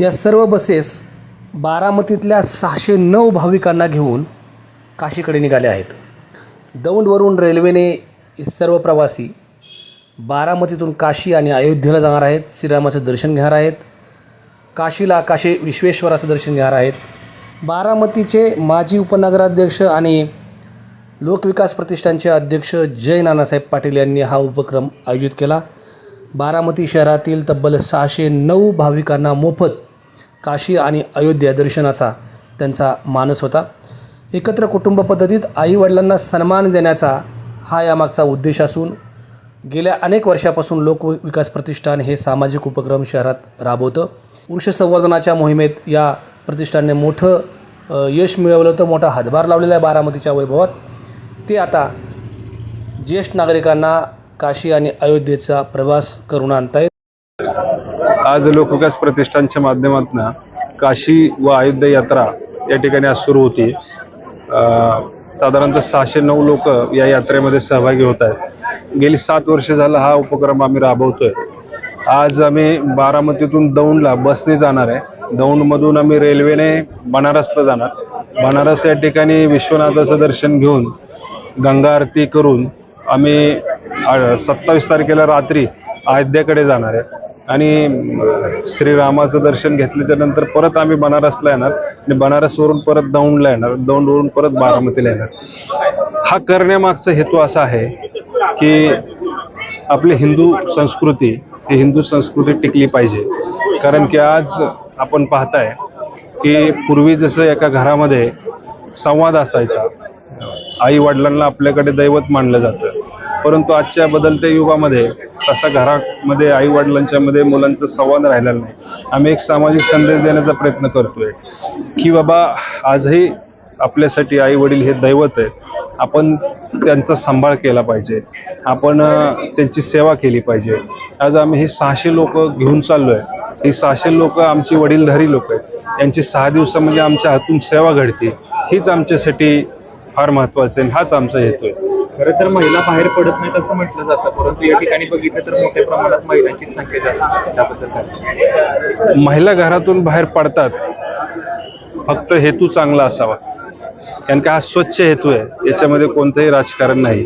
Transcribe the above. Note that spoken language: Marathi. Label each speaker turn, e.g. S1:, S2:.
S1: या सर्व बसेस बारामतीतल्या सहाशे नऊ भाविकांना घेऊन काशीकडे निघाले आहेत. दौंडवरून रेल्वेने हे सर्व प्रवासी बारामतीतून काशी आणि अयोध्येला जाणार आहेत. श्रीरामाचं दर्शन घेणार आहेत. काशीला काशी विश्वेश्वराचं दर्शन घेणार आहेत. बारामतीचे माजी उपनगराध्यक्ष आणि लोकविकास प्रतिष्ठानचे अध्यक्ष जय नानासाहेब पाटील यांनी हा उपक्रम आयोजित केला. बारामती शहरातील तब्बल सहाशे नऊ भाविकांना मोफत काशी आणि अयोध्या दर्शनाचा त्यांचा मानस होता. एकत्र कुटुंब पद्धतीत आईवडिलांना सन्मान देण्याचा हा यामागचा उद्देश असून गेल्या अनेक वर्षापासून लोकविकास प्रतिष्ठान हे सामाजिक उपक्रम शहरात राबवतं. वृक्ष संवर्धनाच्या मोहिमेत या प्रतिष्ठानने मोठं यश मिळवलं होतं. मोठा हातभार लावलेला आहे बारामतीच्या वैभवात. ते आता ज्येष्ठ नागरिकांना काशी आणि अयोध्येचा प्रवास करून आणतायत.
S2: आज लोकविकास प्रतिष्ठानच्या माध्यमातून काशी व अयोध्या यात्रा या ठिकाणी आज सुरू होती. साधारणतः सहाशे नऊ लोक या यात्रेमध्ये सहभागी होत आहेत. गेली सात वर्ष झालं हा उपक्रम आम्ही राबवतोय. आज आम्ही बारामतीतून दौंडला बसने जाणार आहे. दौंडमधून आम्ही रेल्वेने बनारसला जाणार. बनारस या ठिकाणी विश्वनाथाचं दर्शन घेऊन गंगा आरती करून आम्ही सत्तावीस तारखेला रात्री अयोध्याकडे जाणार आहे. आणि श्रीरामाचं दर्शन घेतल्याच्या नंतर परत आम्ही बनारसला येणार आणि बनारसवरून परत दौंडला येणार दौंडवरून परत बारामतीला येणार. हा करण्यामागचा हेतू असा आहे की आपली हिंदू संस्कृती ही हिंदू संस्कृती टिकली पाहिजे. कारण की आज आपण पाहताय की पूर्वी जसं एका घरामध्ये संवाद असायचा आई वडिलांना आपल्याकडे दैवत मानलं जातं. परंतु आजच्या बदलत्या युगामध्ये तसा घरामध्ये आई वडिलांच्या मध्ये मुलांचा संवाद राहिलेला नाही. आम्ही एक सामाजिक संदेश देण्याचा प्रयत्न करतोय की बाबा आजही आपल्यासाठी आई वडील हे दैवत आहे आपण त्यांचा सांभाळ केला पाहिजे. आपण त्यांची सेवा केली पाहिजे. आज आम्ही ही सहाशे लोक घेऊन चाललो आहे ही सहाशे लोक आमची वडीलधारी लोक आहेत. यांची सहा दिवसामध्ये आमच्या हातून सेवा घडते. हीच आमच्यासाठी फार महत्वाचं आहे हाच आमचा हेतू आहे.
S3: खरं तर महिला बाहेर पडत नाहीत असं म्हटलं जातं परंतु या ठिकाणी बघितलं तर मोठ्या प्रमाणात महिलांची संख्या जास्त आहे. त्याबद्दल काय?
S2: महिला घरातून बाहेर पडतात फक्त हेतू चांगला असावा कारण का हा स्वच्छ हेतू आहे याच्यामध्ये कोणतंही राजकारण नाही